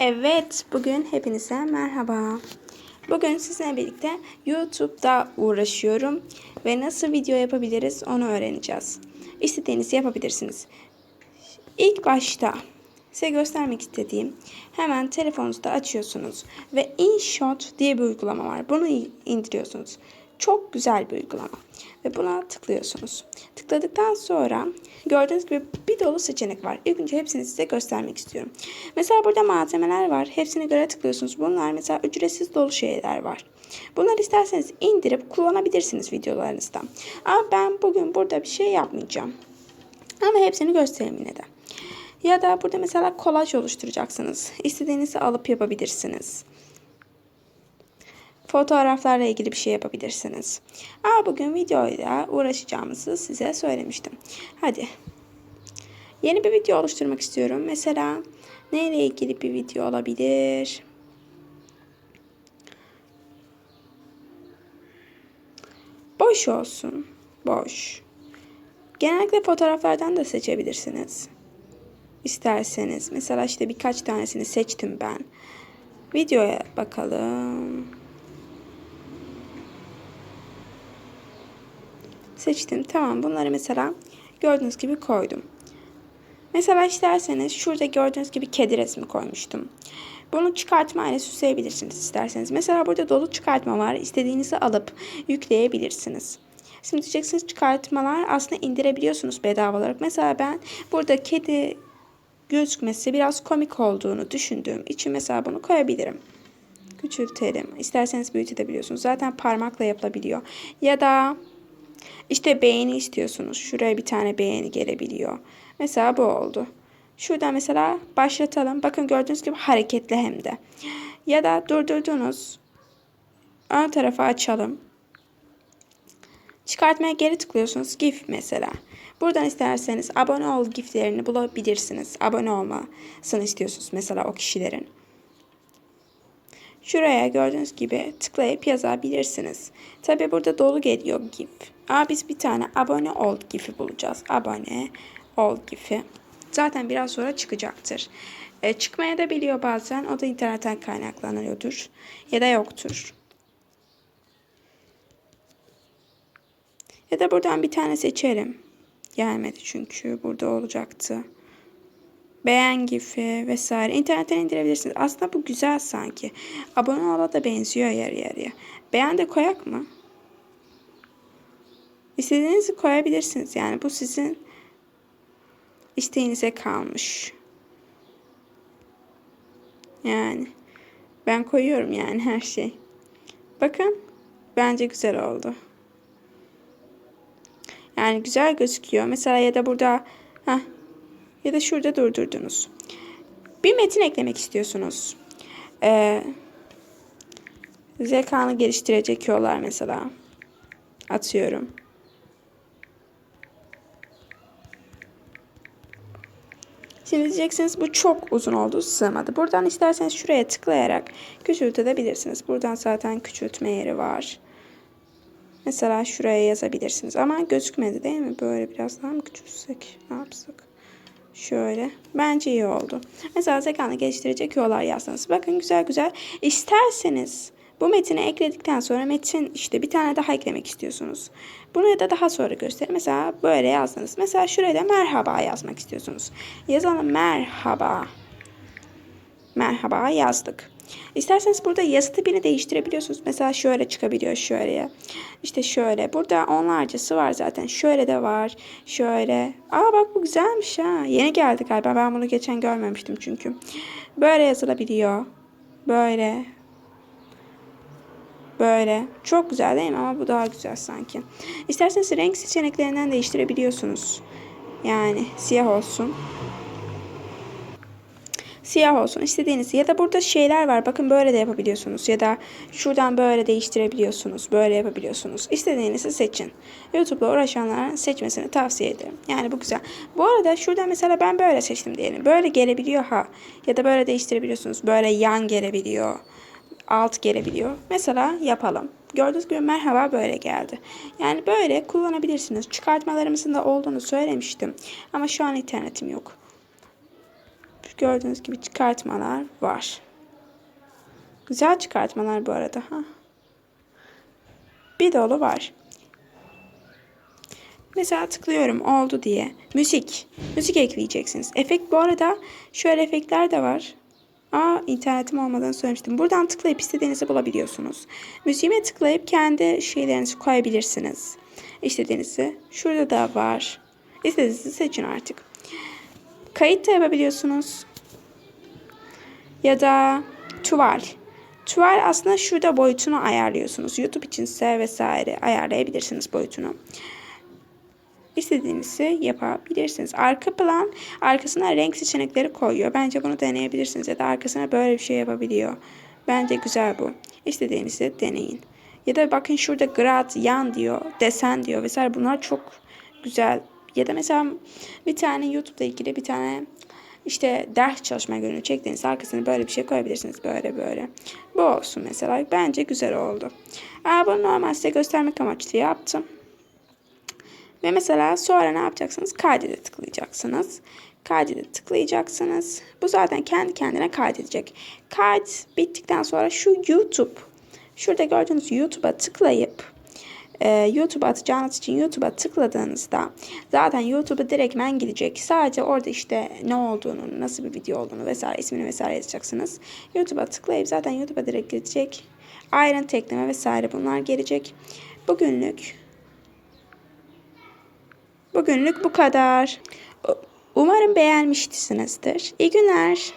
Evet, bugün hepinize merhaba. Bugün sizinle birlikte YouTube'da uğraşıyorum ve nasıl video yapabiliriz onu öğreneceğiz. İstediğinizi yapabilirsiniz. İlk başta size göstermek istediğim hemen telefonunuzda açıyorsunuz ve InShot diye bir uygulama var. Bunu indiriyorsunuz. Çok güzel bir uygulama. Ve buna tıklıyorsunuz. Tıkladıktan sonra gördüğünüz gibi bir dolu seçenek var. İlk önce hepsini size göstermek istiyorum. Mesela burada malzemeler var. Hepsine göre tıklıyorsunuz. Bunlar mesela ücretsiz dolu şeyler var. Bunları isterseniz indirip kullanabilirsiniz videolarınızda. Ama ben bugün burada bir şey yapmayacağım. Ama hepsini göstereyim yine de. Ya da burada mesela kolaj oluşturacaksınız. İstediğinizi alıp yapabilirsiniz fotoğraflarla ilgili bir şey yapabilirsiniz. Ama bugün videoyla uğraşacağımızı size söylemiştim. Hadi. Yeni bir video oluşturmak istiyorum. Mesela neyle ilgili bir video olabilir? Boş olsun. Boş. Genellikle fotoğraflardan da seçebilirsiniz. İsterseniz. Mesela işte birkaç tanesini seçtim ben. Videoya bakalım. Seçtim. Tamam bunları mesela gördüğünüz gibi koydum. Mesela isterseniz şurada gördüğünüz gibi kedi resmi koymuştum. Bunu çıkartma ile süsleyebilirsiniz isterseniz. Mesela burada dolu çıkartma var. İstediğinizi alıp yükleyebilirsiniz. Şimdi diyeceksiniz çıkartmalar aslında indirebiliyorsunuz bedava olarak. Mesela ben burada kedi gözükmesi biraz komik olduğunu düşündüğüm için mesela bunu koyabilirim. Küçültelim. İsterseniz büyütebiliyorsunuz. Zaten parmakla yapılabiliyor. Ya da işte beğeni istiyorsunuz. Şuraya bir tane beğeni gelebiliyor. Mesela bu oldu. Şuradan mesela başlatalım. Bakın gördüğünüz gibi hareketli hem de. Ya da durdurdunuz. Ön tarafı açalım. Çıkartmaya geri tıklıyorsunuz. GIF mesela. Buradan isterseniz abone ol giflerini bulabilirsiniz. Abone olmasını istiyorsunuz mesela o kişilerin. Şuraya gördüğünüz gibi tıklayıp yazabilirsiniz. Tabi burada dolu geliyor GIF. Ama biz bir tane abone ol GIF'i bulacağız. Abone ol GIF'i. Zaten biraz sonra çıkacaktır. E, çıkmaya da biliyor bazen. O da internetten kaynaklanıyordur. Ya da yoktur. Ya da buradan bir tane seçelim. Gelmedi çünkü burada olacaktı beğen gifi vesaire internetten indirebilirsiniz. Aslında bu güzel sanki. Abone ola da benziyor yarı yarıya. Beğen de koyak mı? İstediğinizi koyabilirsiniz. Yani bu sizin isteğinize kalmış. Yani ben koyuyorum yani her şey. Bakın bence güzel oldu. Yani güzel gözüküyor. Mesela ya da burada heh, ya da şurada durdurdunuz. Bir metin eklemek istiyorsunuz. Ee, zekanı geliştirecek yollar mesela. Atıyorum. Şimdi diyeceksiniz bu çok uzun oldu sığmadı. Buradan isterseniz şuraya tıklayarak küçültebilirsiniz. Buradan zaten küçültme yeri var. Mesela şuraya yazabilirsiniz. Ama gözükmedi değil mi? Böyle biraz daha mı küçültsek? Ne yapsak? Şöyle. Bence iyi oldu. Mesela zekanı geliştirecek yollar yazsanız. Bakın güzel güzel. İsterseniz bu metini ekledikten sonra metin işte bir tane daha eklemek istiyorsunuz. Bunu da daha sonra gösterir. Mesela böyle yazdınız. Mesela şuraya da merhaba yazmak istiyorsunuz. Yazalım merhaba. Merhaba yazdık. İsterseniz burada yazı tipini değiştirebiliyorsunuz. Mesela şöyle çıkabiliyor şöyle. İşte şöyle. Burada onlarcası var zaten. Şöyle de var. Şöyle. Aa bak bu güzelmiş ha. Yeni geldi galiba. Ben bunu geçen görmemiştim çünkü. Böyle yazılabiliyor. Böyle. Böyle. Çok güzel değil mi? Ama bu daha güzel sanki. İsterseniz renk seçeneklerinden değiştirebiliyorsunuz. Yani siyah olsun. Siyah olsun istediğiniz. Ya da burada şeyler var. Bakın böyle de yapabiliyorsunuz. Ya da şuradan böyle değiştirebiliyorsunuz. Böyle yapabiliyorsunuz. İstediğinizi seçin. YouTube'la uğraşanlara seçmesini tavsiye ederim. Yani bu güzel. Bu arada şuradan mesela ben böyle seçtim diyelim. Böyle gelebiliyor ha. Ya da böyle değiştirebiliyorsunuz. Böyle yan gelebiliyor alt gelebiliyor mesela yapalım Gördüğünüz gibi merhaba böyle geldi. Yani böyle kullanabilirsiniz. Çıkartmalarımızın da olduğunu söylemiştim. Ama şu an internetim yok Gördüğünüz gibi çıkartmalar var. Güzel çıkartmalar bu arada. Ha. Bir dolu var. Mesela tıklıyorum oldu diye. Müzik. Müzik ekleyeceksiniz. Efekt bu arada şöyle efektler de var. Aa internetim olmadığını söylemiştim. Buradan tıklayıp istediğinizi bulabiliyorsunuz. Müziğime tıklayıp kendi şeylerinizi koyabilirsiniz. İstediğinizi. Şurada da var. İstediğinizi seçin artık. Kayıt da yapabiliyorsunuz. Ya da tuval. Tuval aslında şurada boyutunu ayarlıyorsunuz. YouTube içinse vesaire ayarlayabilirsiniz boyutunu. İstediğinizi yapabilirsiniz. Arka plan arkasına renk seçenekleri koyuyor. Bence bunu deneyebilirsiniz. Ya da arkasına böyle bir şey yapabiliyor. Bence güzel bu. İstediğinizi deneyin. Ya da bakın şurada grad, yan diyor, desen diyor vesaire. Bunlar çok güzel. Ya da mesela bir tane YouTube'da ilgili bir tane işte ders çalışma günü çektiğiniz arkasına böyle bir şey koyabilirsiniz. Böyle böyle. Bu olsun mesela. Bence güzel oldu. Aa, bunu normal size göstermek amaçlı yaptım. Ve mesela sonra ne yapacaksınız? Kaydede tıklayacaksınız. Kaydede tıklayacaksınız. Bu zaten kendi kendine kaydedecek. Kayıt bittikten sonra şu YouTube, şurada gördüğünüz YouTube'a tıklayıp e, YouTube'a atacağınız için YouTube'a tıkladığınızda zaten YouTube'a direktmen gidecek. Sadece orada işte ne olduğunu, nasıl bir video olduğunu vesaire ismini vesaire yazacaksınız. YouTube'a tıklayıp zaten YouTube'a direkt gidecek. Ayrıntı ekleme vesaire bunlar gelecek. Bugünlük Bugünlük bu kadar. Umarım beğenmişsinizdir. İyi günler.